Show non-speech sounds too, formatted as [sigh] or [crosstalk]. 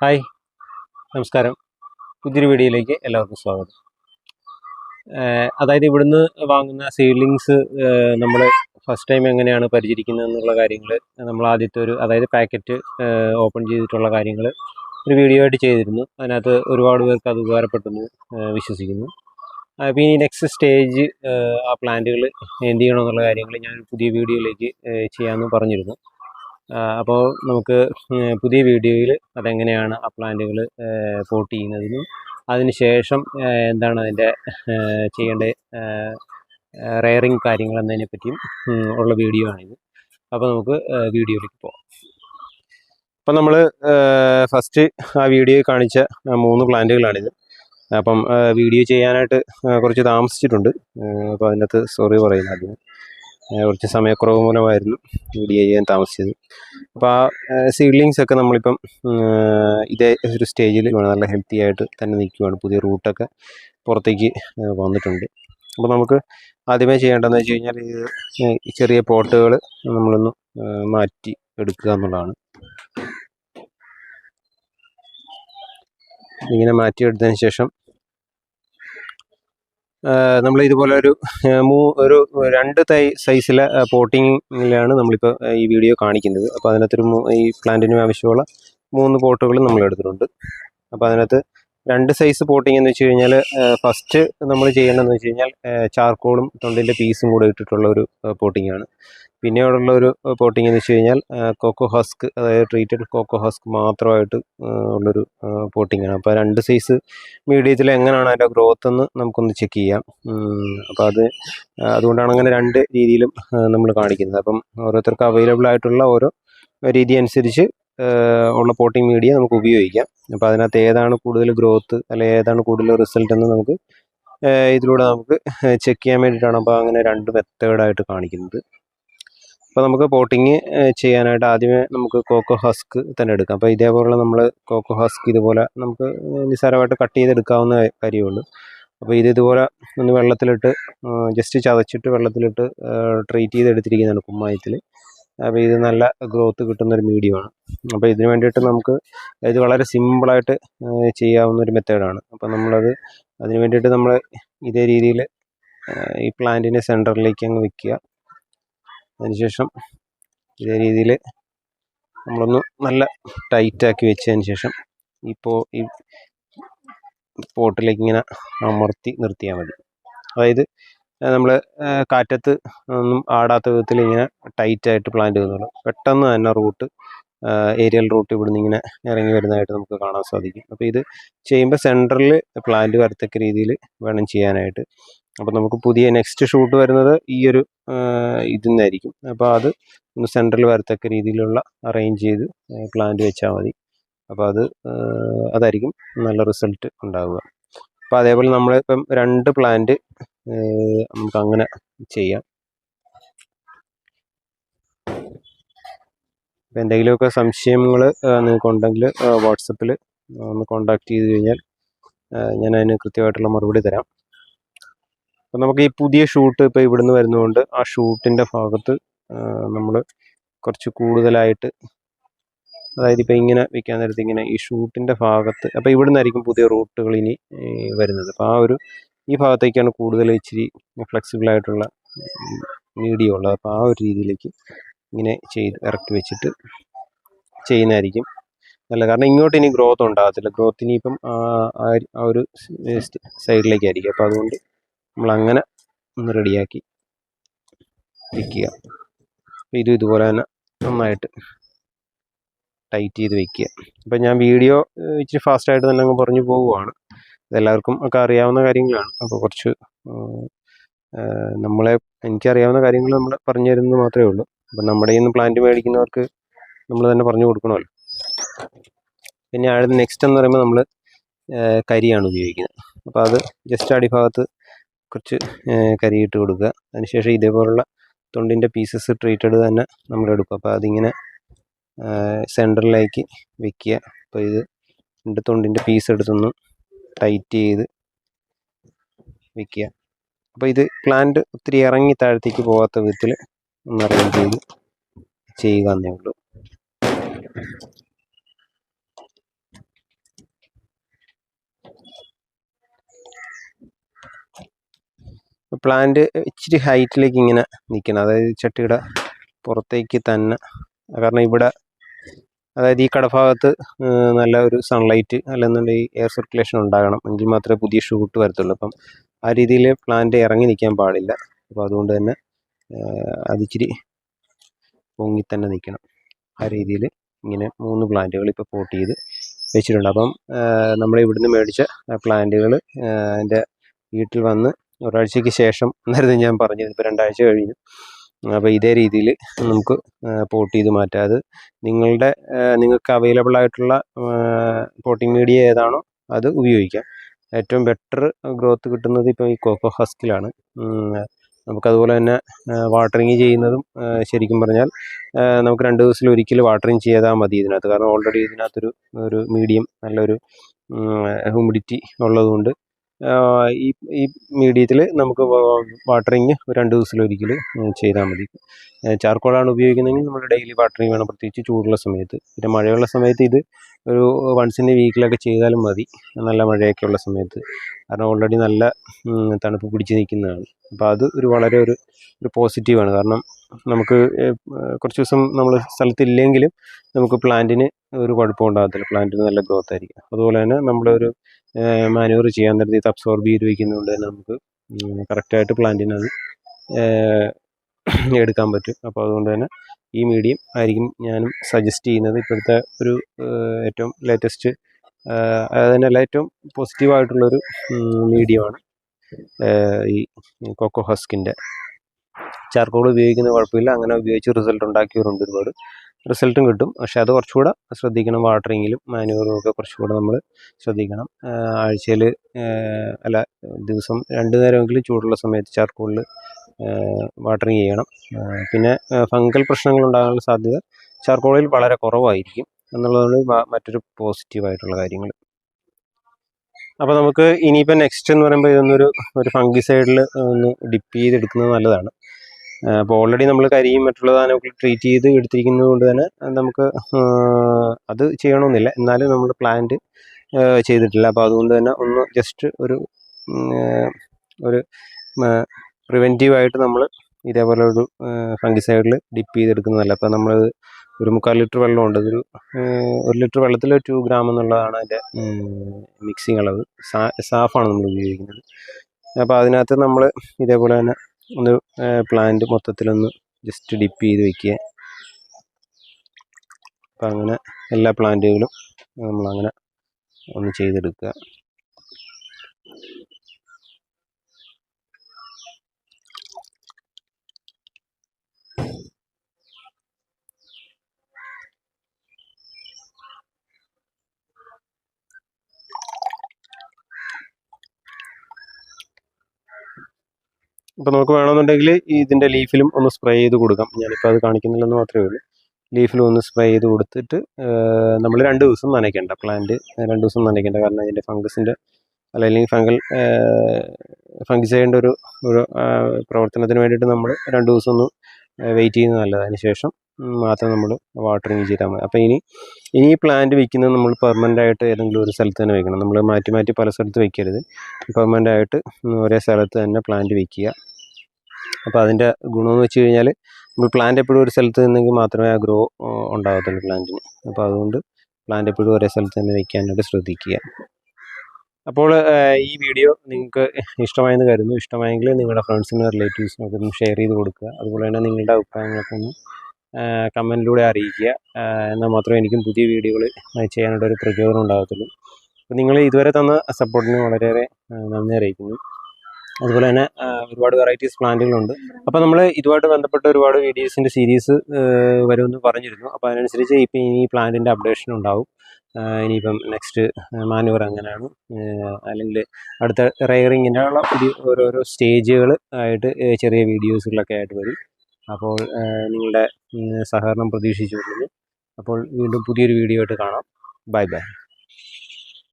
Hi നമസ്കാരം. പുതിയൊരു വീഡിയോയിലേക്ക് എല്ലാവർക്കും സ്വാഗതം. അതായത് ഇവിടുന്ന് വാങ്ങുന്ന സീഡ്ലിങ്സ് നമ്മൾ ഫസ്റ്റ് ടൈം എങ്ങനെയാണ് പരിചരിക്കുന്നത് എന്നുള്ള കാര്യങ്ങൾ നമ്മൾ ആദ്യത്തെ ഒരു അതായത് പാക്കറ്റ് ഓപ്പൺ ചെയ്തിട്ടുള്ള കാര്യങ്ങൾ ഒരു വീഡിയോ ആയിട്ട് ചെയ്തിരുന്നു. അതിനകത്ത് ഒരുപാട് പേർക്ക് അത് ഉപകാരപ്പെട്ടെന്ന് വിശ്വസിക്കുന്നു. അപ്പോൾ ഇനി നെക്സ്റ്റ് സ്റ്റേജ് ആ പ്ലാന്റുകൾ എന്ത് ചെയ്യണമെന്നുള്ള കാര്യങ്ങൾ ഞാൻ പുതിയ വീഡിയോയിലേക്ക് ചെയ്യാമെന്ന് പറഞ്ഞിരുന്നു. അപ്പോൾ നമുക്ക് പുതിയ വീഡിയോയിൽ അതെങ്ങനെയാണ് ആ പ്ലാന്റുകൾ പോട്ട് ചെയ്യുന്നതിനും അതിനുശേഷം എന്താണ് അതിന്റെ ചെയ്യേണ്ട റെയറിങ് കാര്യങ്ങൾ എന്നതിനെ പറ്റിയും ഉള്ള വീഡിയോ ആണിത്. അപ്പോൾ നമുക്ക് വീഡിയോയിലേക്ക് പോകാം അപ്പം നമ്മൾ ഫസ്റ്റ് ആ വീഡിയോ കാണിച്ച മൂന്ന് പ്ലാന്റുകളാണിത്. അപ്പം വീഡിയോ ചെയ്യാനായിട്ട് കുറച്ച് താമസിച്ചിട്ടുണ്ട്. അപ്പോൾ അതിനകത്ത് സോറി പറയുന്നത് അതിന് കുറച്ച് സമയക്കുറവ് മൂലമായിരുന്നു വീഡിയോ ചെയ്യാൻ താമസിച്ചത്. അപ്പോൾ ആ സീഡ്ലിങ്സ് ഒക്കെ നമ്മളിപ്പം ഇതേ ഒരു സ്റ്റേജിൽ നല്ല ഹെൽത്തി ആയിട്ട് തന്നെ നിൽക്കുകയാണ് പുതിയ റൂട്ടൊക്കെ പുറത്തേക്ക് വന്നിട്ടുണ്ട്. അപ്പോൾ നമുക്ക് ആദ്യമേ ചെയ്യേണ്ടതെന്ന് വെച്ച് കഴിഞ്ഞാൽ ഇത് ചെറിയ പോട്ടുകൾ നമ്മളൊന്ന് മാറ്റി എടുക്കുക എന്നുള്ളതാണ്. ഇങ്ങനെ മാറ്റിയെടുത്തതിന് ശേഷം നമ്മൾ ഇതുപോലെ ഒരു മൂ ഒരു രണ്ട് തൈ സൈസിലെ പോട്ടിങ്ങിലാണ് നമ്മളിപ്പോൾ ഈ വീഡിയോ കാണിക്കുന്നത്. അപ്പോൾ അതിനകത്തൊരു ഈ പ്ലാന്റിന് ആവശ്യമുള്ള മൂന്ന് പോട്ടുകൾ നമ്മൾ എടുത്തിട്ടുണ്ട് അപ്പോൾ അതിനകത്ത് രണ്ട് സൈസ് പോട്ടിംഗ് എന്ന് വെച്ച് കഴിഞ്ഞാൽ ഫസ്റ്റ് നമ്മൾ ചെയ്യേണ്ടതെന്ന് വെച്ച് കഴിഞ്ഞാൽ ചാർക്കോളും തൊണ്ടിന്റെ പീസും കൂടെ ഇട്ടിട്ടുള്ള ഒരു പോട്ടിംഗ് ആണ്. പിന്നീടുള്ള ഒരു എന്ന് വെച്ച് കഴിഞ്ഞാൽ കോക്കോ ഹസ്ക് അതായത് ട്രീറ്റഡ് കോക്കോ ഹസ്ക് മാത്രമായിട്ട് ഉള്ളൊരു പോട്ടിംഗ് ആണ്. അപ്പോൾ രണ്ട് സൈസ് മീഡിയത്തിൽ എങ്ങനെയാണ് അതിന്റെ ഗ്രോത്ത് എന്ന് നമുക്കൊന്ന് ചെക്ക് ചെയ്യാം. അപ്പോൾ അത് അതുകൊണ്ടാണ് അങ്ങനെ രണ്ട് രീതിയിലും നമ്മൾ കാണിക്കുന്നത്. അപ്പം ഓരോരുത്തർക്ക് അവൈലബിൾ ആയിട്ടുള്ള ഓരോ രീതി അനുസരിച്ച് ഉള്ള പോട്ടിംഗ് മീഡിയ നമുക്ക് ഉപയോഗിക്കാം. അപ്പോൾ അതിനകത്ത് ഏതാണ് കൂടുതൽ ഗ്രോത്ത് അല്ലെങ്കിൽ ഏതാണ് കൂടുതൽ റിസൾട്ട് എന്ന് നമുക്ക് ഇതിലൂടെ നമുക്ക് ചെക്ക് ചെയ്യാൻ വേണ്ടിയിട്ടാണ് അപ്പോൾ അങ്ങനെ രണ്ട് മെത്തേഡായിട്ട് കാണിക്കുന്നത്. അപ്പോൾ നമുക്ക് പോട്ടിങ് ചെയ്യാനായിട്ട് ആദ്യമേ നമുക്ക് കോക്കോ ഹസ്ക് തന്നെ എടുക്കാം. അപ്പോൾ ഇതേപോലുള്ള നമ്മൾ കോക്കോ ഹസ്ക് ഇതുപോലെ നമുക്ക് നിസ്സാരമായിട്ട് കട്ട് ചെയ്തെടുക്കാവുന്ന കാര്യമുള്ളൂ. അപ്പോൾ ഇത് ഇതുപോലെ ഒന്ന് വെള്ളത്തിലിട്ട് ജസ്റ്റ് ചതച്ചിട്ട് വെള്ളത്തിലിട്ട് ട്രീറ്റ് ചെയ്തെടുത്തിരിക്കുന്നതാണ് കുമ്മായത്തിൽ. അപ്പോൾ ഇത് നല്ല ഗ്രോത്ത് കിട്ടുന്ന ഒരു മീഡിയമാണ് അപ്പോൾ ഇതിന് വേണ്ടിയിട്ട് നമുക്ക് ഇത് വളരെ സിമ്പിളായിട്ട് ചെയ്യാവുന്ന ഒരു മെത്തേഡാണ് അപ്പോൾ നമ്മളത് അതിന് വേണ്ടിയിട്ട് നമ്മൾ ഇതേ രീതിയിൽ ഈ പ്ലാന്റിനെ സെന്ററിലേക്ക് അങ്ങ് വെക്കുക. അതിനുശേഷം ഇതേ രീതിയിൽ നമ്മളൊന്ന് നല്ല ടൈറ്റാക്കി വെച്ചതിന് ശേഷം ഇപ്പോൾ ഈ പോട്ടിലേക്ക് ഇങ്ങനെ അമർത്തി നിർത്തിയാൽ മതി. അതായത് നമ്മൾ കാറ്റത്ത് ഒന്നും ആടാത്ത വിധത്തിൽ ഇങ്ങനെ ടൈറ്റായിട്ട് പ്ലാന്റ് ചെയ്യുന്നുള്ളൂ പെട്ടെന്ന് തന്നെ റൂട്ട് ഏരിയൽ റൂട്ട് ഇവിടുന്ന് ഇങ്ങനെ ഇറങ്ങി വരുന്നതായിട്ട് നമുക്ക് കാണാൻ സാധിക്കും. അപ്പോൾ ഇത് ചെയ്യുമ്പോൾ സെന്ററിൽ പ്ലാന്റ് വരത്തക്ക രീതിയിൽ വേണം ചെയ്യാനായിട്ട്. അപ്പോൾ നമുക്ക് പുതിയ നെക്സ്റ്റ് ഷൂട്ട് വരുന്നത് ഈ ഒരു ഇതിൽ നിന്നായിരിക്കും അപ്പോൾ അത് ഒന്ന് സെന്ററിൽ വരത്തക്ക രീതിയിലുള്ള അറേഞ്ച് ചെയ്ത് പ്ലാന്റ് വെച്ചാൽ മതി. അപ്പോൾ അത് അതായിരിക്കും നല്ല റിസൾട്ട് ഉണ്ടാവുക. അപ്പോൾ അതേപോലെ നമ്മൾ ഇപ്പം രണ്ട് പ്ലാന്റ് നമുക്ക് അങ്ങനെ ചെയ്യാം. ഇപ്പം എന്തെങ്കിലുമൊക്കെ സംശയങ്ങൾ നിങ്ങൾക്ക് ഉണ്ടെങ്കിൽ വാട്സപ്പിൽ ഒന്ന് കോണ്ടാക്ട് ചെയ്ത് കഴിഞ്ഞാൽ ഞാൻ അതിന് കൃത്യമായിട്ടുള്ള മറുപടി തരാം. നമുക്ക് ഈ പുതിയ ഷൂട്ട് ഇപ്പോൾ ഇവിടുന്ന് വരുന്നതുകൊണ്ട് ആ ഷൂട്ടിന്റെ ഭാഗത്ത് നമ്മൾ കുറച്ച് കൂടുതലായിട്ട് അതായത് ഇപ്പോൾ ഇങ്ങനെ വയ്ക്കാൻ നേരത്ത് ഇങ്ങനെ ഈ ഷൂട്ടിന്റെ ഭാഗത്ത് അപ്പോൾ ഇവിടെ നിന്നായിരിക്കും പുതിയ റൂട്ടുകൾ ഇനി വരുന്നത്. അപ്പോൾ ആ ഒരു ഈ ഭാഗത്തേക്കാണ് കൂടുതൽ ഇച്ചിരി ഫ്ലെക്സിബിൾ ആയിട്ടുള്ള മീഡിയം ഉള്ളത്. അപ്പോൾ ആ ഒരു രീതിയിലേക്ക് ഇങ്ങനെ ചെയ്ത് ഇറക്കി വെച്ചിട്ട് ചെയ്യുന്നതായിരിക്കും നല്ല കാരണം ഇങ്ങോട്ട് ഇനി ഗ്രോത്ത് ഉണ്ടാകത്തില്ല. ഗ്രോത്ത് ഇനിയിപ്പം ആ ഒരു സൈഡിലേക്കായിരിക്കും അപ്പോൾ അതുകൊണ്ട് നമ്മൾ അങ്ങനെ ഒന്ന് റെഡിയാക്കി വയ്ക്കുക ഇതും ഇതുപോലെ തന്നെ നന്നായിട്ട് ടൈറ്റ് ചെയ്ത് വയ്ക്കുക അപ്പം ഞാൻ വീഡിയോ ഇച്ചിരി ഫാസ്റ്റായിട്ട് തന്നെ അങ്ങ് പറഞ്ഞു പോവുകയാണ്. ഇതെല്ലാവർക്കും ഒക്കെ അറിയാവുന്ന കാര്യങ്ങളാണ്. അപ്പോൾ കുറച്ച് നമ്മളെ എനിക്കറിയാവുന്ന കാര്യങ്ങൾ നമ്മൾ പറഞ്ഞു തരുന്നത് മാത്രമേ ഉള്ളൂ. അപ്പം നമ്മുടെ ഇന്ന് പ്ലാന്റ് മേടിക്കുന്നവർക്ക് നമ്മൾ തന്നെ പറഞ്ഞു കൊടുക്കണമല്ലോ. പിന്നെ അടുത്ത് നെക്സ്റ്റ് എന്ന് പറയുമ്പോൾ നമ്മൾ കരിയാണ് ഉപയോഗിക്കുന്നത്. അപ്പോൾ അത് ജസ്റ്റ് അടിഭാഗത്ത് കുറച്ച് കരിയിട്ട് കൊടുക്കുക. അതിനുശേഷം ഇതേപോലുള്ള തൊണ്ടിന്റെ പീസസ് ട്രീറ്റഡ് തന്നെ നമ്മൾ എടുക്കും. അപ്പോൾ അതിങ്ങനെ സെന്ററിലേക്ക് വെക്കുക. അപ്പോൾ ഇത് രണ്ട് തൊണ്ടിന്റെ പീസ് എടുത്തൊന്ന് ടൈറ്റ് ചെയ്ത് വെക്കുക. അപ്പോൾ ഇത് പ്ലാന്റ് ഒത്തിരി ഇറങ്ങി താഴത്തേക്ക് പോകാത്ത വിധത്തിൽ ഒന്ന് അറേഞ്ച് ചെയ്ത് ചെയ്യുക എന്നേ ഉള്ളൂ. പ്ലാന്റ് ഇച്ചിരി ഹൈറ്റിലേക്ക് ഇങ്ങനെ നിൽക്കണം അതായത് ചട്ടിയുടെ പുറത്തേക്ക് തന്നെ. കാരണം ഇവിടെ അതായത് ഈ കടഭാഗത്ത് നല്ല ഒരു സൺലൈറ്റ് അല്ലെന്നുണ്ടെങ്കിൽ എയർ സർക്കുലേഷൻ ഉണ്ടാകണം. എങ്കിൽ മാത്രമേ പുതിയ ഷൂട്ട് വരത്തുള്ളൂ. അപ്പം ആ രീതിയിൽ പ്ലാന്റ് ഇറങ്ങി നിൽക്കാൻ പാടില്ല. അപ്പോൾ അതുകൊണ്ട് തന്നെ അതിച്ചിരി പൊങ്ങി തന്നെ നിൽക്കണം ആ രീതിയിൽ ഇങ്ങനെ മൂന്ന് പ്ലാന്റുകൾ ഇപ്പോൾ പോട്ട് ചെയ്ത് വെച്ചിട്ടുണ്ട്. അപ്പം നമ്മൾ ഇവിടുന്ന് മേടിച്ച പ്ലാന്റുകൾ എന്റെ വീട്ടിൽ വന്ന് ഒരാഴ്ചയ്ക്ക് ശേഷം [laughs] എന്നായിരുന്നു ഞാൻ പറഞ്ഞത്. ഇപ്പോൾ രണ്ടാഴ്ച കഴിഞ്ഞു. അപ്പോൾ ഇതേ രീതിയിൽ നമുക്ക് പോട്ട് ചെയ്ത് മാറ്റാം. അത് നിങ്ങളുടെ നിങ്ങൾക്ക് അവൈലബിൾ ആയിട്ടുള്ള പോട്ടിംഗ് മീഡിയ ഏതാണോ അത് ഉപയോഗിക്കാം. ഏറ്റവും ബെറ്റർ ഗ്രോത്ത് കിട്ടുന്നത് ഇപ്പോൾ ഈ കോക്കോ ഹസ്കിലാണ് നമുക്കതുപോലെ തന്നെ വാട്ടറിങ് ചെയ്യുന്നതും ശരിക്കും പറഞ്ഞാൽ നമുക്ക് രണ്ട് ദിവസത്തിൽ ഒരിക്കൽ വാട്ടറിങ് ചെയ്താൽ മതി ഇതിനകത്ത്. കാരണം ഓൾറെഡി ഇതിനകത്തൊരു ഒരു മീഡിയം നല്ലൊരു ഹ്യൂമിഡിറ്റി ഉള്ളതുകൊണ്ട് ഈ ഈ മീഡിയത്തിൽ നമുക്ക് വാട്ടറിങ് രണ്ട് ദിവസത്തിലൊരിക്കൽ ചെയ്താൽ മതി. ചാർക്കോളാണ് ഉപയോഗിക്കുന്നതെങ്കിൽ നമ്മൾ ഡെയിലി വാട്ടറിങ് വേണം. പ്രത്യേകിച്ച് ചൂടുള്ള സമയത്ത്. പിന്നെ മഴയുള്ള സമയത്ത് ഇത് ഒരു വൺസ് ഇൻ എ വീക്കിലൊക്കെ ചെയ്താലും മതി. നല്ല മഴയൊക്കെ ഉള്ള സമയത്ത്. കാരണം ഓൾറെഡി നല്ല തണുപ്പ് പിടിച്ച് നിൽക്കുന്നതാണ്. അപ്പോൾ അത് ഒരു വളരെ ഒരു ഒരു പോസിറ്റീവാണ് കാരണം നമുക്ക് കുറച്ച് ദിവസം നമ്മൾ സ്ഥലത്തില്ലെങ്കിലും നമുക്ക് പ്ലാന്റിന് ഒരു കുഴപ്പം ഉണ്ടാകത്തില്ല പ്ലാന്റിന് നല്ല ഗ്രോത്ത് ആയിരിക്കും. അതുപോലെ തന്നെ നമ്മളൊരു മാനുവർ ചെയ്യാൻ നേരത്തെ ഇത് അബ്സോർബ് ചെയ്ത് വയ്ക്കുന്നതുകൊണ്ട് തന്നെ നമുക്ക് കറക്റ്റായിട്ട് പ്ലാന്റിന് അത് ഏഹ്, [clears throat] എടുക്കാൻ പറ്റും. അപ്പോൾ അതുകൊണ്ട് തന്നെ ഈ മീഡിയം ആയിരിക്കും ഞാനും സജസ്റ്റ് ചെയ്യുന്നത്. ഇപ്പോഴത്തെ ഒരു ഏറ്റവും ലേറ്റസ്റ്റ് അത് തന്നെയല്ല ഏറ്റവും പോസിറ്റീവായിട്ടുള്ളൊരു മീഡിയമാണ് ഈ കൊക്കോ ഹസ്കിന്റെ ചാർക്കോൾ ഉപയോഗിക്കുന്ന കുഴപ്പമില്ല. അങ്ങനെ ഉപയോഗിച്ച് റിസൾട്ട് ഉണ്ടാക്കിയവരുണ്ട് ഒരുപാട്. റിസൾട്ടും കിട്ടും. പക്ഷേ അത് കുറച്ചുകൂടെ ശ്രദ്ധിക്കണം. വാട്ടറിങ്ങിലും മാനുവറും ഒക്കെ കുറച്ചുകൂടെ നമ്മൾ ശ്രദ്ധിക്കണം. ആഴ്ചയിൽ അല്ല ദിവസം രണ്ട് നേരമെങ്കിലും ചൂടുള്ള സമയത്ത് ചാർക്കോളിൽ വാട്ടറിങ് ചെയ്യണം. പിന്നെ ഫംഗൽ പ്രശ്നങ്ങൾ ഉണ്ടാകാനുള്ള സാധ്യത ചാർക്കോളിൽ വളരെ കുറവായിരിക്കും എന്നുള്ളതാണ് മറ്റൊരു പോസിറ്റീവായിട്ടുള്ള കാര്യങ്ങൾ. അപ്പോൾ നമുക്ക് ഇനിയിപ്പോൾ നെക്സ്റ്റ് എന്ന് പറയുമ്പോൾ ഇതൊന്നൊരു ഒരു ഫംഗി സൈഡിൽ ഒന്ന് ഡിപ്പ് ചെയ്തെടുക്കുന്നത് നല്ലതാണ്. അപ്പോൾ ഓൾറെഡി നമ്മൾ കരിയും മറ്റുള്ള സാധനമൊക്കെ ട്രീറ്റ് ചെയ്ത് എടുത്തിരിക്കുന്നത് കൊണ്ട് തന്നെ നമുക്ക് അത് ചെയ്യണമെന്നില്ല എന്നാലും നമ്മൾ പ്ലാന്റ് ചെയ്തിട്ടില്ല. അപ്പോൾ അതുകൊണ്ട് തന്നെ ഒന്ന് ജസ്റ്റ് ഒരു ഒരു പ്രിവെന്റീവായിട്ട് നമ്മൾ ഇതേപോലെ ഒരു ഫംഗിസൈഡിൽ ഡിപ്പ് ചെയ്തെടുക്കുന്നതല്ല അപ്പോൾ നമ്മൾ ഒരു മുക്കാൽ ലിറ്റർ വെള്ളമുണ്ട് അതൊരു ഒരു ലിറ്റർ വെള്ളത്തിൽ ടു ഗ്രാം എന്നുള്ളതാണ് അതിന്റെ മിക്സിങ് അളവ്. സാഫാണ് നമ്മൾ ഉപയോഗിക്കുന്നത്. അപ്പോൾ അതിനകത്ത് നമ്മൾ ഇതേപോലെ തന്നെ ഒന്ന് പ്ലാന്റ് മൊത്തത്തിലൊന്ന് ജസ്റ്റ് ഡിപ്പ് ചെയ്ത് വെക്കുക. അപ്പം അങ്ങനെ എല്ലാ പ്ലാന്റുകളും നമ്മളങ്ങനെ ഒന്ന് ചെയ്തെടുക്കുക. ഇപ്പോൾ നമുക്ക് വേണമെന്നുണ്ടെങ്കിൽ ഇതിന്റെ ലീഫിലും ഒന്ന് സ്പ്രേ ചെയ്ത് കൊടുക്കാം. ഞാനിപ്പോൾ അത് കാണിക്കുന്നില്ലെന്ന് മാത്രമേ ഉള്ളൂ. ലീഫിലും ഒന്ന് സ്പ്രേ ചെയ്ത് കൊടുത്തിട്ട് നമ്മൾ രണ്ട് ദിവസം നനയ്ക്കേണ്ട. പ്ലാന്റ് രണ്ട് ദിവസം നനയ്ക്കേണ്ട. കാരണം അതിന്റെ ഫംഗസിന്റെ അല്ലെങ്കിൽ ഫംഗൽ ഫംഗിസൈഡിന്റെ ഒരു ഒരു പ്രവർത്തനത്തിന് വേണ്ടിയിട്ട് നമ്മൾ രണ്ട് ദിവസം ഒന്ന് വെയിറ്റ് ചെയ്യുന്നത് നല്ലത്. അതിന് ശേഷം മാത്രം നമ്മൾ വാട്ടറിങ് ചെയ്താൽ മതി. അപ്പോൾ ഇനി ഇനി ഈ പ്ലാന്റ് വയ്ക്കുന്നത് നമ്മൾ പെർമനന്റ് ആയിട്ട് ഏതെങ്കിലും ഒരു സ്ഥലത്ത് തന്നെ വെക്കണം. നമ്മൾ മാറ്റി മാറ്റി പല സ്ഥലത്ത് വെക്കരുത്. പെർമനന്റ് ആയിട്ട് ഒരേ സ്ഥലത്ത് തന്നെ പ്ലാന്റ് വെക്കുക. അപ്പോൾ അതിന്റെ ഗുണമെന്ന് വെച്ച് കഴിഞ്ഞാൽ നമ്മൾ പ്ലാന്റ് എപ്പോഴും ഒരു സ്ഥലത്ത് നിന്നെങ്കിൽ മാത്രമേ ആ ഗ്രോ ഉണ്ടാകത്തുള്ളൂ പ്ലാന്റിന് അപ്പോൾ അതുകൊണ്ട് പ്ലാന്റ് എപ്പോഴും ഒരേ സ്ഥലത്ത് തന്നെ വെക്കാനായിട്ട് ശ്രദ്ധിക്കുക. അപ്പോൾ ഈ വീഡിയോ നിങ്ങൾക്ക് ഇഷ്ടമായെന്ന് കരുതുന്നു. ഇഷ്ടമായെങ്കിൽ നിങ്ങളുടെ ഫ്രണ്ട്സിനും റിലേറ്റീവ്സിനും ഒക്കെ ഒന്ന് ഷെയർ ചെയ്ത് കൊടുക്കുക. അതുപോലെ തന്നെ നിങ്ങളുടെ അഭിപ്രായങ്ങളൊക്കെ ഒന്ന് കമന്റിലൂടെ അറിയിക്കുക. എന്നാൽ മാത്രമേ എനിക്കും പുതിയ വീഡിയോകൾ ചെയ്യാനായിട്ട് ഒരു പ്രചോദനം ഉണ്ടാകത്തുള്ളൂ. അപ്പോൾ നിങ്ങൾ ഇതുവരെ തന്ന സപ്പോർട്ടിന് വളരെയേറെ നന്ദി അറിയിക്കുന്നു. അതുപോലെ തന്നെ ഒരുപാട് വെറൈറ്റീസ് പ്ലാന്റുകളുണ്ട് അപ്പോൾ നമ്മൾ ഇതുമായിട്ട് ബന്ധപ്പെട്ട ഒരുപാട് വീഡിയോസിന്റെ സീരീസ് വരുമെന്ന് പറഞ്ഞിരുന്നു. അപ്പോൾ അതിനനുസരിച്ച് ഇപ്പോൾ ഇനി പ്ലാന്റിന്റെ അപ്ഡേഷൻ ഉണ്ടാവും. ഇനിയിപ്പം നെക്സ്റ്റ് മാനുവർ അങ്ങനെയാണ്. അല്ലെങ്കിൽ അടുത്ത റെയറിങ്ങിന്റെ ഉള്ള പുതിയ ഓരോരോ സ്റ്റേജുകൾ ആയിട്ട് ചെറിയ വീഡിയോസുകളൊക്കെ ആയിട്ട് വരും. അപ്പോൾ നിങ്ങളുടെ സഹകരണം പ്രതീക്ഷിച്ചുകൊണ്ട് അപ്പോൾ വീണ്ടും പുതിയൊരു വീഡിയോ ആയിട്ട് കാണാം. Bye bye.